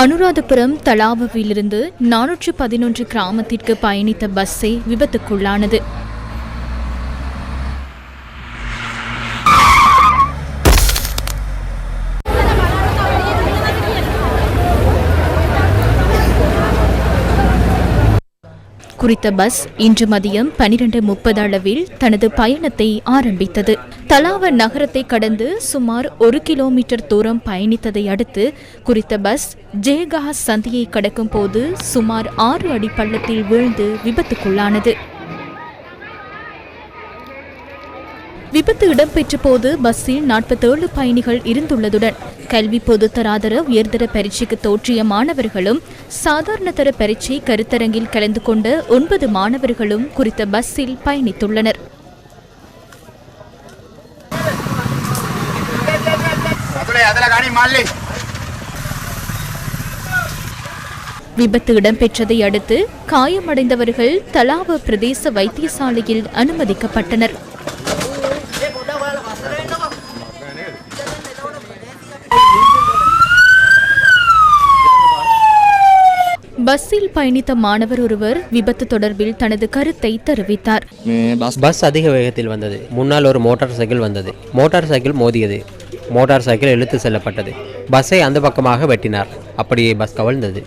அனுராதபுரம் தலாவுவிலிருந்து நானூற்று பதினொன்று கிராமத்திற்கு பயணித்த பஸ்ஸே விபத்துக்குள்ளானது. குறித்த பஸ் இன்று மதியம் பனிரெண்டு முப்பது அளவில் தனது பயணத்தை ஆரம்பித்தது. தலாவ நகரத்தை கடந்து சுமார் ஒரு கிலோமீட்டர் தூரம் பயணித்ததை அடுத்து குறித்த பஸ் ஜேகா சந்தியை கடக்கும் போது சுமார் ஆறு அடி பள்ளத்தில் வீழ்ந்து விபத்துக்குள்ளானது. விபத்து இடம்பெற்ற போது பஸ்ஸில் நாற்பத்தேழு பயணிகள் இருந்துள்ளதுடன் கல்வி பொதுத்தராதர உயர்தர பரீட்சைக்கு தோற்றிய மாணவர்களும் சாதாரணதர பரீட்சை கருத்தரங்கில் கலந்து கொண்ட ஒன்பது மாணவர்களும் குறித்த பஸ்ஸில் பயணித்துள்ளனர். விபத்து இடம்பெற்றதை அடுத்து காயமடைந்தவர்கள் தலாவ பிரதேச வைத்தியசாலையில் அனுமதிக்கப்பட்டனர். பஸ்ஸில் பயணித்த மாணவர் ஒருவர் விபத்து தொடர்பில் தனது கருத்தை தெரிவித்தார். பஸ் அதிக வேகத்தில் வந்தது. முன்னால் ஒரு மோட்டார் சைக்கிள் வந்தது. மோட்டார் சைக்கிள் மோதியது. மோட்டார் சைக்கிள் இழுத்து செல்லப்பட்டது. பஸ்ஸை அந்த பக்கமாக வெட்டினார். அப்படியே பஸ் கவிழ்ந்தது.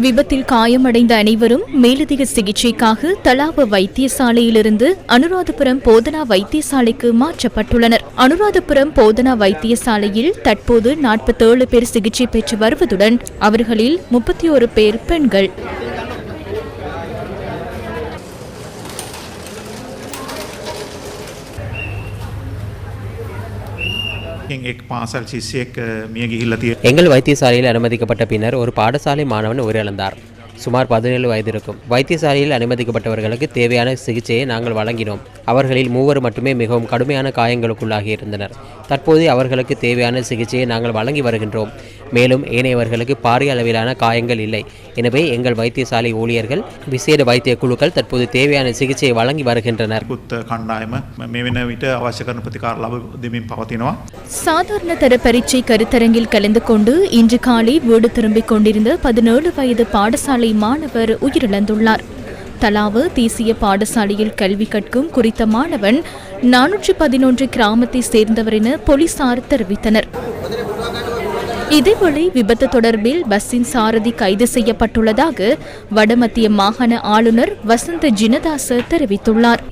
விபத்தில் காயமடைந்த அனைவரும் மேலதிக சிகிச்சைக்காக தலாவ வைத்தியசாலையிலிருந்து அனுராதபுரம் போதனா வைத்தியசாலைக்கு மாற்றப்பட்டுள்ளனர். அனுராதபுரம் போதனா வைத்தியசாலையில் தற்போது நாற்பத்தேழு பேர் சிகிச்சை பெற்று வருவதுடன் அவர்களில் முப்பத்தி ஒரு பேர் பெண்கள். எங்கள் வைத்தியசாலையில் அனுமதிக்கப்பட்ட பின்னர் ஒரு பாடசாலை மாணவன் உயிரிழந்தார் சுமார் பதினேழு வயது இருக்கும் வைத்தியசாலையில் அனுமதிக்கப்பட்டவர்களுக்கு தேவையான சிகிச்சையை நாங்கள் வழங்கினோம் அவர்களில் மூவர் மட்டுமே மிகவும் கடுமையான காயங்களுக்குள்ளாகி இருந்தனர் தற்போது அவர்களுக்கு தேவையான சிகிச்சையை நாங்கள் வழங்கி வருகின்றோம் மேலும் ஏனையவர்களுக்கு பாரிய அளவிலான காயங்கள் இல்லை எனவே எங்கள் வைத்தியசாலை ஊழியர்கள் விசேட வைத்திய குழுக்கள் தற்போது தேவையான சிகிச்சையை வழங்கி வருகின்றனர். சாதாரண தர பரீட்சை கருத்தரங்கில் கலந்து கொண்டு இன்று காலை வீடு திரும்பிக் கொண்டிருந்த பதினேழு வயது பாடசாலை மாணவர் உயிரிழந்துள்ளார். தலாவு தேசிய பாடசாலையில் கல்வி கற்கும் குறித்த மாணவன் நானூற்றி பதினொன்று கிராமத்தை சேர்ந்தவர் என போலீசார் தெரிவித்தனர். இதேவேளை விபத்து தொடர்பில் பஸ்ஸின் சாரதி கைது செய்யப்பட்டுள்ளதாக வடமத்திய மாகாண ஆளுநர் வசந்த ஜினதாச தெரிவித்துள்ளார்.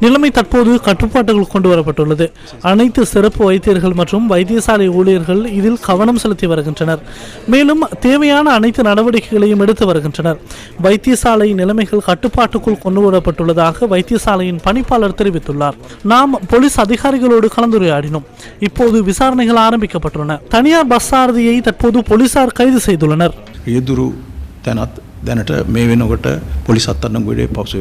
நிலைமை தற்போது கட்டுப்பாட்டுகள் கொண்டு வரப்பட்டுள்ளது அனைத்து சிறப்பு வைத்தியர்கள் மற்றும் வைத்தியசாலை ஊழியர்கள் இதில் கவனம் செலுத்தி வருகின்றனர். மேலும் தேவையான அனைத்து நடவடிக்கைகளையும் எடுத்து வருகின்றனர். வைத்தியசாலை நிலைமைகள் கட்டுப்பாட்டுக்குள் கொண்டு வரப்பட்டுள்ளதாக வைத்தியசாலையின் பணிப்பாளர் தெரிவித்துள்ளார். நாம் போலீஸ் அதிகாரிகளோடு கலந்துரையாடினோம். இப்போது விசாரணைகள் ஆரம்பிக்கப்பட்டுள்ளன. தனியார் பஸ் சாரதியை தற்போது போலீசார் கைது செய்துள்ளனர். எதிரு தெனத் தெனட்ட மேவினோகிட்ட போலீஸ் அத்தனம் கூட பாப்ஸ்